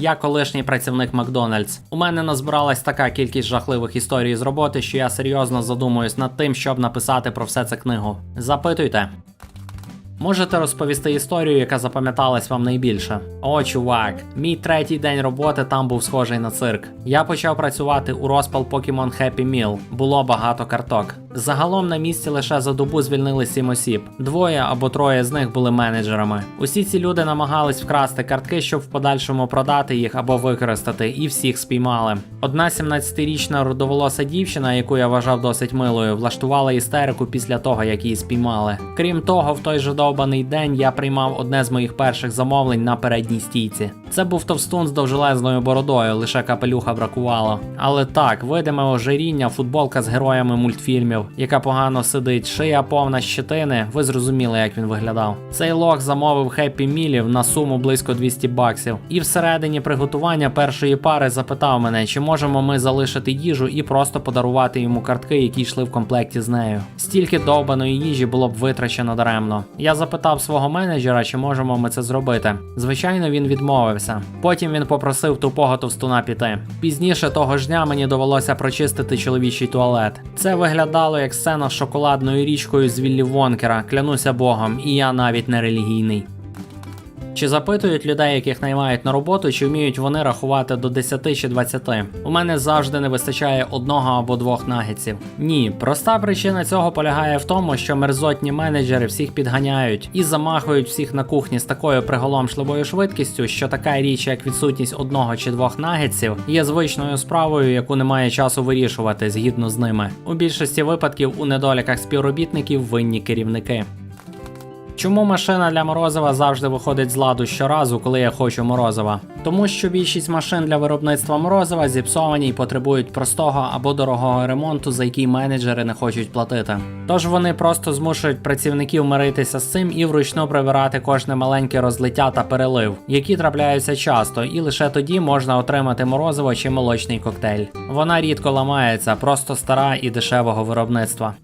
Я колишній працівник Макдональдс. У мене назбиралась така кількість жахливих історій з роботи, що я серйозно задумуюсь над тим, щоб написати про все це книгу. Запитуйте. Можете розповісти історію, яка запам'яталась вам найбільше? О, чувак, мій третій день роботи там був схожий на цирк. Я почав працювати у розпал Pokemon Happy Meal. Було багато карток. Загалом на місці лише за добу звільнили сім осіб. Двоє або троє з них були менеджерами. Усі ці люди намагались вкрасти картки, щоб в подальшому продати їх або використати, і всіх спіймали. Одна 17-річна рудоволоса дівчина, яку я вважав досить милою, влаштувала істерику після того, як її спіймали. Крім того, в той же довбаний день я приймав одне з моїх перших замовлень на передній стійці. Це був товстун з довжелезною бородою, лише капелюха бракувало. Але так, видиме ожиріння, футболка з героями мультфільмів, яка погано сидить, шия повна щетини. Ви зрозуміли, як він виглядав. Цей лох замовив хеппі мілів на суму близько 200 баксів. І всередині приготування першої пари запитав мене, чи можемо ми залишити їжу і просто подарувати йому картки, які йшли в комплекті з нею. Стільки довбаної їжі було б витрачено даремно. Я запитав свого менеджера, чи можемо ми це зробити. Звичайно, він відмовився. Потім він попросив тупого товстуна піти. Пізніше того ж дня мені довелося прочистити чоловічий туалет. Це виглядало як сцена з шоколадною річкою з Віллі Вонкера, клянуся Богом, і я навіть не релігійний. Чи запитують людей, яких наймають на роботу, чи вміють вони рахувати до 10 чи 20? У мене завжди не вистачає одного або двох нагетсів. Ні, проста причина цього полягає в тому, що мерзотні менеджери всіх підганяють і замахують всіх на кухні з такою приголомшливою швидкістю, що така річ, як відсутність одного чи двох нагетсів, є звичною справою, яку немає часу вирішувати згідно з ними. У більшості випадків у недоліках співробітників винні керівники. Чому машина для морозива завжди виходить з ладу щоразу, коли я хочу морозива? Тому що більшість машин для виробництва морозива зіпсовані і потребують простого або дорогого ремонту, за який менеджери не хочуть платити. Тож вони просто змушують працівників миритися з цим і вручну прибирати кожне маленьке розлиття та перелив, які трапляються часто, і лише тоді можна отримати морозиво чи молочний коктейль. Вона рідко ламається, просто стара і дешевого виробництва.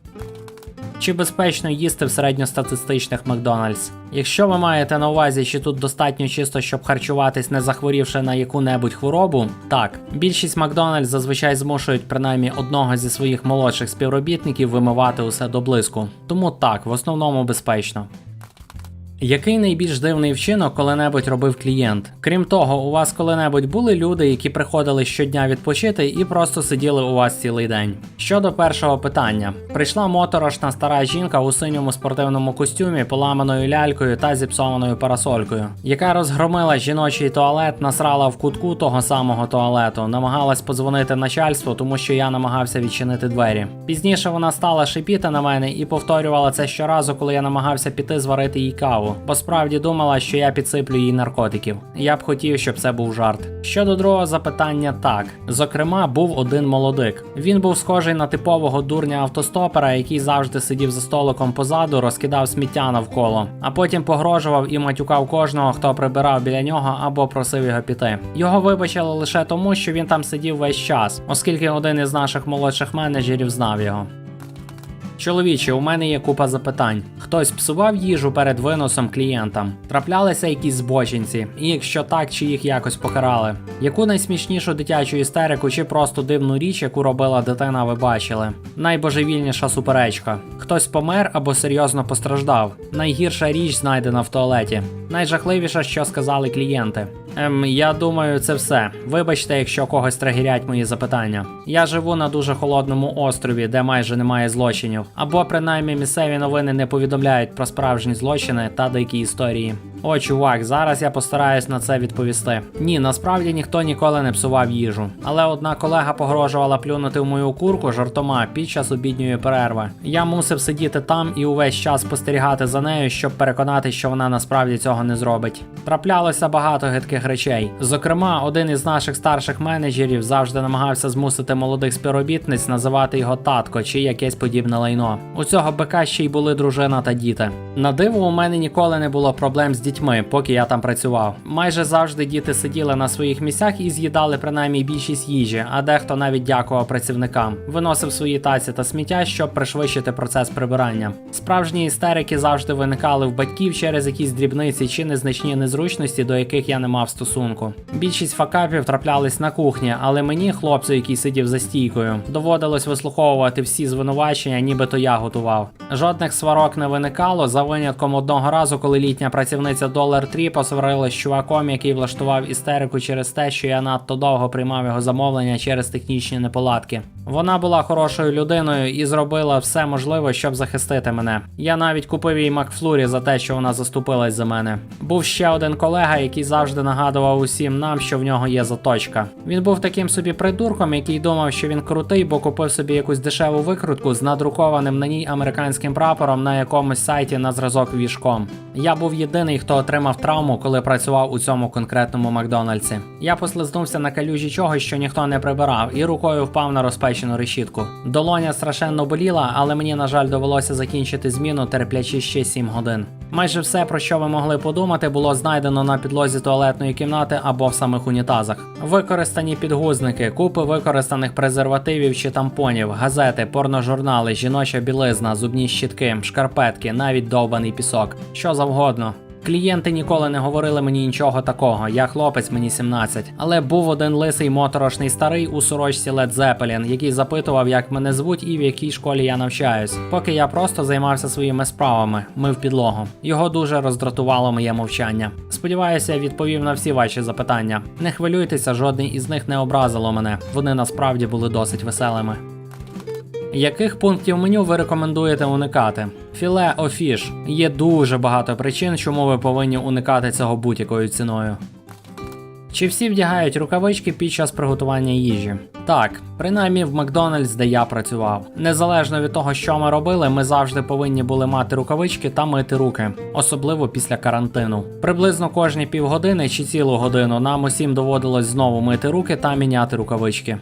Чи безпечно їсти в середньостатистичних Макдональдс? Якщо ви маєте на увазі, чи тут достатньо чисто, щоб харчуватись, не захворівши на яку-небудь хворобу, так більшість Макдональдс зазвичай змушують принаймні одного зі своїх молодших співробітників вимивати усе до блиску. Тому так, в основному безпечно. Який найбільш дивний вчинок коли-небудь робив клієнт? Крім того, у вас коли-небудь були люди, які приходили щодня відпочити і просто сиділи у вас цілий день. Щодо першого питання, прийшла моторошна стара жінка у синьому спортивному костюмі, поламаною лялькою та зіпсованою парасолькою, яка розгромила жіночий туалет, насрала в кутку того самого туалету, намагалась подзвонити начальству, тому що я намагався відчинити двері. Пізніше вона стала шипіти на мене і повторювала це щоразу, коли я намагався піти зварити їй каву, бо справді думала, що я підсиплю їй наркотиків. Я б хотів, щоб це був жарт. Щодо другого запитання, так. Зокрема, був один молодик. Він був схожий на типового дурня автостопера, який завжди сидів за столиком позаду, розкидав сміття навколо, а потім погрожував і матюкав кожного, хто прибирав біля нього або просив його піти. Його вибачили лише тому, що він там сидів весь час, оскільки один із наших молодших менеджерів знав його. Чоловіче, у мене є купа запитань. Хтось псував їжу перед виносом клієнтам? Траплялися якісь збочинці? І якщо так, чи їх якось покарали? Яку найсмішнішу дитячу істерику чи просто дивну річ, яку робила дитина, ви бачили? Найбожевільніша суперечка. Хтось помер або серйозно постраждав. Найгірша річ знайдена в туалеті. Найжахливіше, що сказали клієнти. Ем, я думаю, це все. Вибачте, якщо когось трагерять мої запитання. Я живу на дуже холодному острові, де майже немає злочинів. Або принаймні місцеві новини не повідомляють про справжні злочини та дикі історії. О, чувак, зараз я постараюсь на це відповісти. Ні, насправді ніхто ніколи не псував їжу. Але одна колега погрожувала плюнути в мою курку жартома під час обідньої перерви. Я мусив сидіти там і увесь час спостерігати за нею, щоб переконати, що вона насправді цього не зробить. Траплялося багато гидких речей. Зокрема, один із наших старших менеджерів завжди намагався змусити молодих співробітниць називати його татко чи якесь подібне лайно. У цього бика ще й були дружина та діти. На диво, у мене ніколи не було проблем з дітьми, поки я там працював. Майже завжди діти сиділи на своїх місцях і з'їдали принаймні більшість їжі, а дехто навіть дякував працівникам, виносив свої таці та сміття, щоб пришвидшити процес прибирання. Справжні істерики завжди виникали в батьків через якісь дрібниці чи незначні незручності, до яких я не мав стосунку. Більшість факапів траплялись на кухні, але мені, хлопцю, який сидів за стійкою, доводилось вислуховувати всі звинувачення, нібито я готував. Жодних сварок не виникало за винятком одного разу, коли літня працівниця Dollar Tree посварила з чуваком, який влаштував істерику через те, що я надто довго приймав його замовлення через технічні неполадки. Вона була хорошою людиною і зробила все можливе, щоб захистити мене. Я навіть купив їй Макфлурі за те, що вона заступилась за мене. Був ще один колега, який завжди нагадував усім нам, що в нього є заточка. Він був таким собі придурком, який думав, що він крутий, бо купив собі якусь дешеву викрутку з надрукованим на ній американським прапором на якомусь сайті на зразок вішком. Я був єдиний, хто отримав травму, коли працював у цьому конкретному Макдональдсі. Я послизнувся на калюжі чогось, що ніхто не прибирав, і рукою впав на розпечену решітку. Долоня страшенно боліла, але мені, на жаль, довелося закінчити зміну, терплячи ще 7 годин. Майже все, про що ви могли подумати, було знайдено на підлозі туалетної кімнати або в самих унітазах. Використані підгузники, купи використаних презервативів чи тампонів, газети, порножурнали, жіноча білизна, зубні щітки, шкарпетки, навіть довбаний пісок. Що завгодно. Клієнти ніколи не говорили мені нічого такого. Я хлопець, мені 17. Але був один лисий моторошний старий у сорочці Led Zeppelin, який запитував, як мене звуть і в якій школі я навчаюсь. Поки я просто займався своїми справами, мив підлогу. Його дуже роздратувало моє мовчання. Сподіваюся, відповів на всі ваші запитання. Не хвилюйтеся, жодний із них не образило мене. Вони насправді були досить веселими. Яких пунктів меню ви рекомендуєте уникати? Філе офіш. Є дуже багато причин, чому ви повинні уникати цього будь-якою ціною. Чи всі вдягають рукавички під час приготування їжі? Так, принаймні в Макдональдс, де я працював. Незалежно від того, що ми робили, ми завжди повинні були мати рукавички та мити руки, особливо після карантину. Приблизно кожні півгодини чи цілу годину нам усім доводилось знову мити руки та міняти рукавички.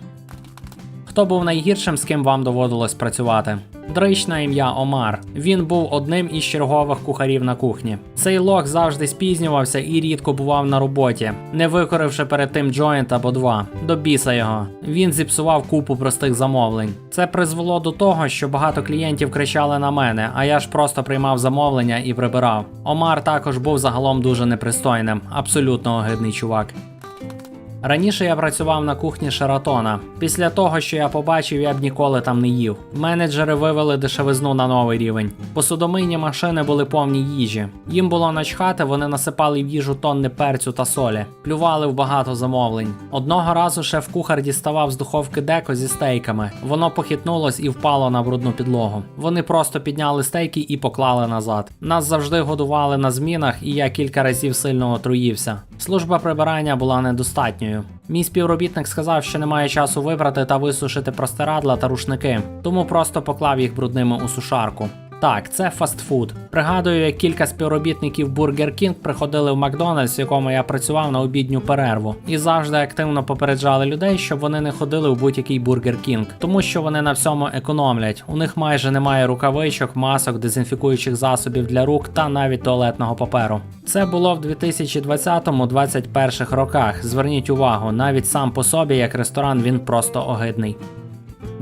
Хто був найгіршим, з ким вам доводилось працювати? Дрич на ім'я Омар. Він був одним із чергових кухарів на кухні. Цей лох завжди спізнювався і рідко бував на роботі, не викоривши перед тим джойнт або два. До біса його. Він зіпсував купу простих замовлень. Це призвело до того, що багато клієнтів кричали на мене, а я ж просто приймав замовлення і прибирав. Омар також був загалом дуже непристойним, абсолютно огидний чувак. Раніше я працював на кухні Шератона. Після того, що я побачив, я б ніколи там не їв. Менеджери вивели дешевизну на новий рівень. Посудомийні машини були повні їжі. Їм було начхати, вони насипали в їжу тонни перцю та солі, плювали в багато замовлень. Одного разу шеф-кухар діставав з духовки деко зі стейками. Воно похитнулось і впало на брудну підлогу. Вони просто підняли стейки і поклали назад. Нас завжди годували на змінах, і я кілька разів сильно отруївся. Служба прибирання була недостатньою. Мій співробітник сказав, що немає часу вибрати та висушити простирадла та рушники, тому просто поклав їх брудними у сушарку. Так, це фастфуд. Пригадую, як кілька співробітників Burger King приходили в Макдональдс, в якому я працював на обідню перерву, і завжди активно попереджали людей, щоб вони не ходили в будь-який Burger King, тому що вони на всьому економлять. У них майже немає рукавичок, масок, дезінфікуючих засобів для рук та навіть туалетного паперу. Це було в 2020-2021 роках. Зверніть увагу, навіть сам по собі, як ресторан, він просто огидний.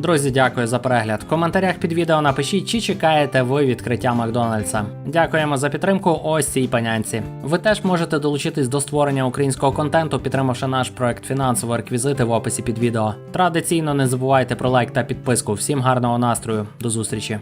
Друзі, дякую за перегляд. В коментарях під відео напишіть, чи чекаєте ви відкриття Макдональдса. Дякуємо за підтримку ось цій панянці. Ви теж можете долучитись до створення українського контенту, підтримавши наш проект фінансово реквізити в описі під відео. Традиційно не забувайте про лайк та підписку. Всім гарного настрою, до зустрічі!